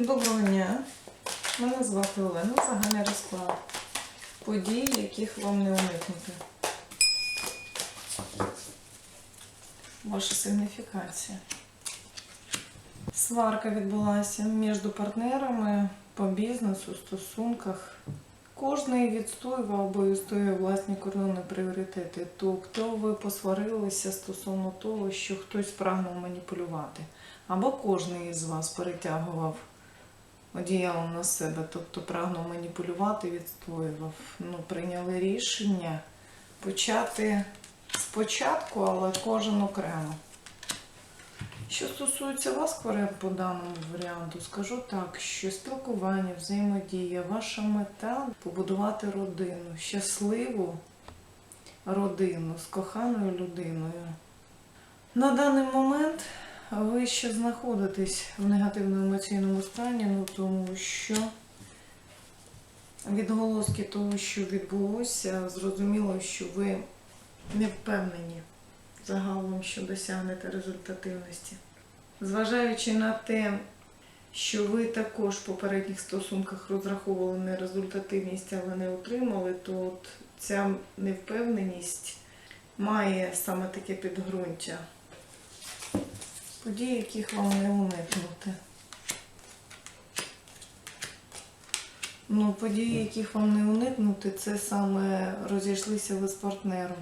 Доброго дня. Мене звати Олена. Загальний розклад. Події, яких вам не уникнути. Ваша сигніфікація. Сварка відбулася між партнерами по бізнесу, стосунках. Кожний відстоював або відстоює власні кордони пріоритети. Тобто ви посварилися стосовно того, що хтось прагнув маніпулювати. Або кожен із вас перетягував одіялом на себе, тобто прагнув маніпулювати, відстоював. Ну, прийняли рішення почати спочатку, але кожен окремо. Що стосується вас, Корея, по даному варіанту, скажу так, що спілкування, взаємодія, ваша мета побудувати родину, щасливу родину з коханою людиною. На даний момент ви ще знаходитесь в негативному емоційному стані, ну тому що відголоски того, що відбулося, зрозуміло, що ви не впевнені загалом, що досягнете результативності. Зважаючи на те, що ви також в попередніх стосунках розраховували на результативність, але не отримали, то от ця невпевненість має саме таке підґрунтя. Події, яких вам не уникнути. Ну, події, яких вам не уникнути, це саме розійшлися ви з партнером.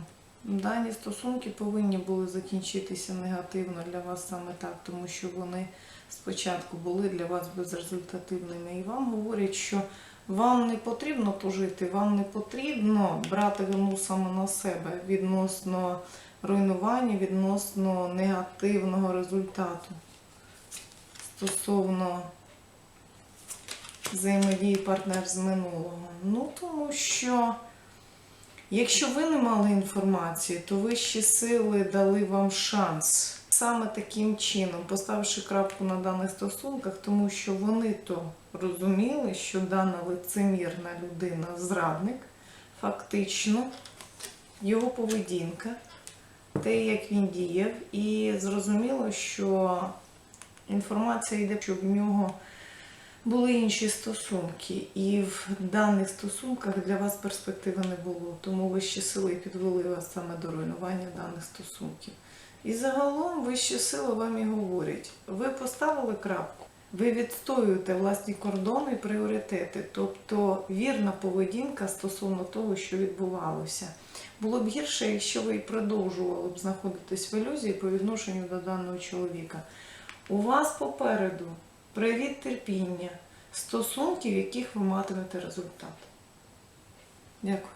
Дані стосунки повинні були закінчитися негативно для вас саме так, тому що вони спочатку були для вас безрезультативними. І вам говорять, що вам не потрібно тужити, вам не потрібно брати вину саме на себе відносно руйнування, відносно негативного результату стосовно взаємодії партнер з минулого. Ну, тому що. Якщо ви не мали інформації, то вищі сили дали вам шанс саме таким чином, поставивши крапку на даних стосунках, тому що вони то розуміли, що дана лицемірна людина зрадник, фактично його поведінка, те, як він діяв, і зрозуміло, що інформація йде, щоб в нього були інші стосунки, і в даних стосунках для вас перспективи не було. Тому вищі сили підвели вас саме до руйнування даних стосунків. І загалом вищі сили вам і говорять: ви поставили крапку, ви відстоюєте власні кордони і пріоритети, тобто вірна поведінка стосовно того, що відбувалося. Було б гірше, якщо ви продовжували б знаходитись в ілюзії по відношенню до даного чоловіка. У вас попереду привід терпіння, стосунків, яких ви матимете результат. Дякую.